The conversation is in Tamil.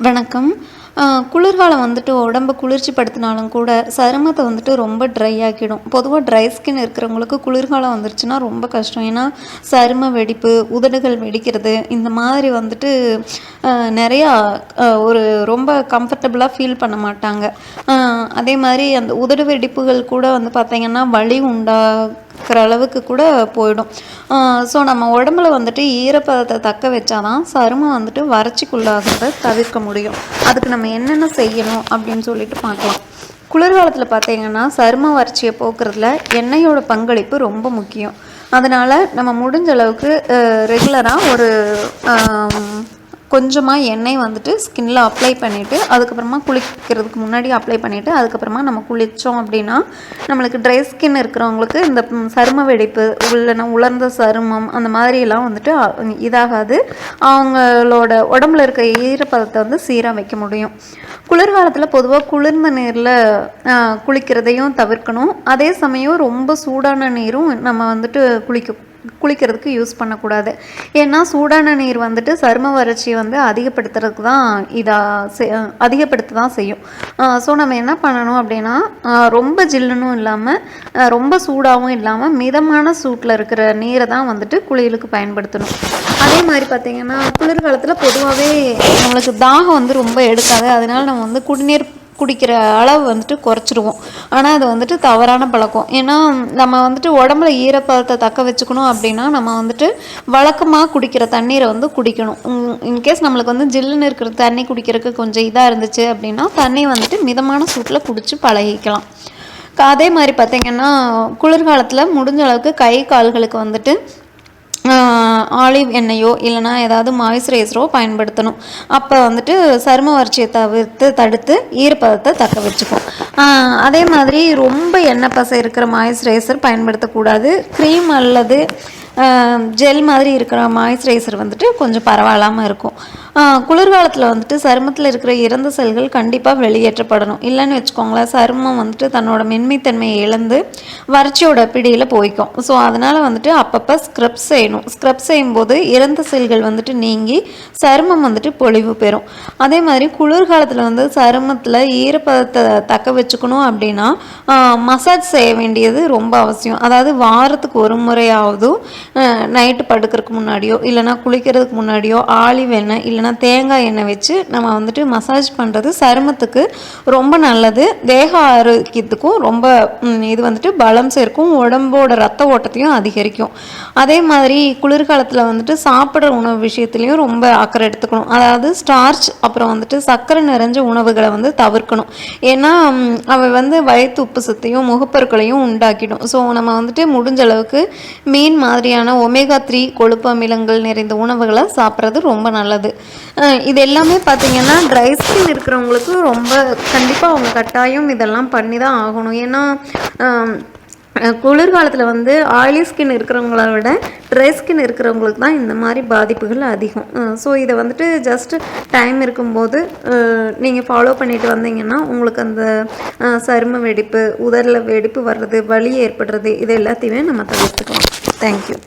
வணக்கம். குளிர்காலம் வந்துட்டு உடம்பை குளிர்ச்சி படுத்தினாலும் கூட சருமத்தை வந்துட்டு ரொம்ப ட்ரை ஆக்கிடும். பொதுவாக ட்ரை ஸ்கின் இருக்கிறவங்களுக்கு குளிர்காலம் வந்துருச்சுன்னா ரொம்ப கஷ்டம். ஏன்னா சரும வெடிப்பு உதடுகள் வெடிக்கிறது இந்த மாதிரி வந்துட்டு நிறையா ஒரு ரொம்ப கம்ஃபர்டபுளாக ஃபீல் பண்ண மாட்டாங்க. அதே மாதிரி அந்த உதடு வெடிப்புகள் கூட வந்து பார்த்திங்கன்னா வலி உண்டா பார்க்குற அளவுக்கு கூட போயிடும். ஸோ நம்ம உடம்புல வந்துட்டு ஈரப்பதத்தை தக்க வச்சாதான் சருமம் வந்துட்டு வறட்சிக்குள்ளாகிறத தவிர்க்க முடியும். அதுக்கு நம்ம என்னென்ன செய்யணும் அப்படின்னு சொல்லிட்டு பார்க்கலாம். குளிர்காலத்தில் பார்த்தீங்கன்னா சரும வறட்சியை போக்குறதுல எண்ணெயோட பங்களிப்பு ரொம்ப முக்கியம். அதனால் நம்ம முடிஞ்ச அளவுக்கு ரெகுலராக ஒரு கொஞ்சமாக எண்ணெய் வந்துட்டு ஸ்கின்னில் அப்ளை பண்ணிவிட்டு அதுக்கப்புறமா குளிக்கிறதுக்கு முன்னாடி அப்ளை பண்ணிவிட்டு அதுக்கப்புறமா நம்ம குளித்தோம் அப்படின்னா நம்மளுக்கு ட்ரை ஸ்கின் இருக்கிறவங்களுக்கு இந்த சரும வெடிப்பு உள்ளன உலர்ந்த சருமம் அந்த மாதிரிலாம் வந்துட்டு இதாகாது. அவங்களோட உடம்புல இருக்க ஈரப்பதத்தை வந்து சீராக வைக்க முடியும். குளிர்காலத்தில் பொதுவாக குளிர்ந்த நீரில் குளிக்கிறதையும் தவிர்க்கணும். அதே சமயம் ரொம்ப சூடான நீரும் நம்ம வந்துட்டு குளிக்க குளிக்கிறதுக்கு யூஸ் பண்ணக்கூடாது. ஏன்னா சூடான நீர் வந்துட்டு சரும வறட்சியை வந்து அதிகப்படுத்துறதுக்கு தான் இதாக அதிகப்படுத்த தான் செய்யும். ஸோ நம்ம என்ன பண்ணணும் அப்படின்னா ரொம்ப ஜில்லுனும் இல்லாமல் ரொம்ப சூடாகவும் இல்லாமல் மிதமான சூட்டில் இருக்கிற நீரை தான் வந்துட்டு குளியலுக்கு பயன்படுத்தணும். அதே மாதிரி பார்த்திங்கன்னா குளிர்காலத்தில் பொதுவாகவே நம்மளுக்கு தாகம் வந்து ரொம்ப எடுக்காது. அதனால் நம்ம வந்து குடிநீர் குடிக்கிற அளவு வந்துட்டு குறைச்சிடுவோம் ஆனால் அது வந்துட்டு தவறான பழக்கம். ஏன்னா நம்ம வந்துட்டு உடம்புல ஈரப்பதத்தை தக்க வச்சுக்கணும் அப்படின்னா நம்ம வந்துட்டு வழக்கமாக குடிக்கிற தண்ணீரை வந்து குடிக்கணும். இன்கேஸ் நம்மளுக்கு வந்து ஜில்லுன்னு இருக்கிற தண்ணி குடிக்கிறதுக்கு கொஞ்சம் இதாக இருந்துச்சு அப்படின்னா தண்ணி வந்துட்டு மிதமான சூட்டில் குடித்து பழகிக்கலாம். அதே மாதிரி பார்த்திங்கன்னா குளிர்காலத்தில் முடிஞ்ச அளவுக்கு கை கால்களுக்கு வந்துட்டு ஆலிவ் எண்ணெயோ இல்லைனா ஏதாவது மாய்ஸ்சரைசரோ பயன்படுத்தணும். அப்போ வந்துட்டு சரும வறட்சியை தவிர்த்து தடுத்து ஈரப்பதத்தை தக்க வச்சுக்கும் அதே மாதிரி ரொம்ப எண்ணெய் பசை இருக்கிற மாய்ஸ்சரைசர் பயன்படுத்தக்கூடாது. க்ரீம் அல்லது ஜெல் மாதிரி இருக்கிற மாய்ஸ்சரைசர் வந்துட்டு கொஞ்சம் பரவாயில்லாமல் இருக்கும். குளிர்காலத்தில் வந்துட்டு சருமத்தில் இருக்கிற இறந்த செல்கள் கண்டிப்பாக வெளியேற்றப்படணும். இல்லைன்னு வச்சுக்கோங்களேன் சருமம் வந்துட்டு தன்னோட மென்மைத்தன்மையை இழந்து வறட்சியோட பிடியில் போய்க்கும். ஸோ அதனால் வந்துட்டு அப்பப்போ ஸ்க்ரப் செய்யணும். ஸ்க்ரப் செய்யும்போது இறந்த செல்கள் வந்துட்டு நீங்கி சருமம் வந்துட்டு பொழிவு பெறும். அதே மாதிரி குளிர்காலத்தில் வந்து சருமத்தில் ஈரப்பதத்தை தக்க வச்சுக்கணும் அப்படின்னா மசாஜ் செய்ய வேண்டியது ரொம்ப அவசியம். அதாவது வாரத்துக்கு ஒரு முறையாவதும் நைட்டு படுக்கிறதுக்கு முன்னாடியோ இல்லைனா குளிக்கிறதுக்கு முன்னாடியோ ஆலிவ் இல்லை பார்த்திங்கன்னா தேங்காய் எண்ணெய் வச்சு நம்ம வந்துட்டு மசாஜ் பண்ணுறது சருமத்துக்கு ரொம்ப நல்லது. தேக ஆரோக்கியத்துக்கும் ரொம்ப இது வந்துட்டு பலம் சேர்க்கும். உடம்போட ரத்த ஓட்டத்தையும் அதிகரிக்கும். அதே மாதிரி குளிர்காலத்தில் வந்துட்டு சாப்பிட்ற உணவு விஷயத்துலையும் ரொம்ப அக்கறை எடுத்துக்கணும். அதாவது ஸ்டார்ச் அப்புறம் வந்துட்டு சர்க்கரை நிறைஞ்ச உணவுகளை வந்து தவிர்க்கணும். ஏன்னா அவை வந்து வயத்து உப்பு சத்தையும் முகப்பொருட்களையும் உண்டாக்கிடும். ஸோ நம்ம வந்துட்டு முடிஞ்ச அளவுக்கு மீன் மாதிரியான ஒமேகா த்ரீ கொழுப்பு அமிலங்கள் நிறைந்த உணவுகளை சாப்பிட்றது ரொம்ப நல்லது. இது எல்லாமே பார்த்திங்கன்னா ட்ரை ஸ்கின் இருக்கிறவங்களுக்கு ரொம்ப கண்டிப்பாக அவங்க கட்டாயம் இதெல்லாம் பண்ணி தான் ஆகணும். ஏன்னா குளிர்காலத்தில் வந்து ஆயிலி ஸ்கின் இருக்கிறவங்கள விட ட்ரை ஸ்கின் இருக்கிறவங்களுக்கு தான் இந்த மாதிரி பாதிப்புகள் அதிகம். ஸோ இதை வந்துட்டு ஜஸ்ட்டு டைம் இருக்கும்போது நீங்கள் ஃபாலோ பண்ணிட்டு வந்தீங்கன்னா உங்களுக்கு அந்த சரும வெடிப்பு உதரில் வெடிப்பு வர்றது வலி ஏற்படுறது இது எல்லாத்தையுமே நம்ம தவிர்த்துக்கலாம். தேங்க்யூ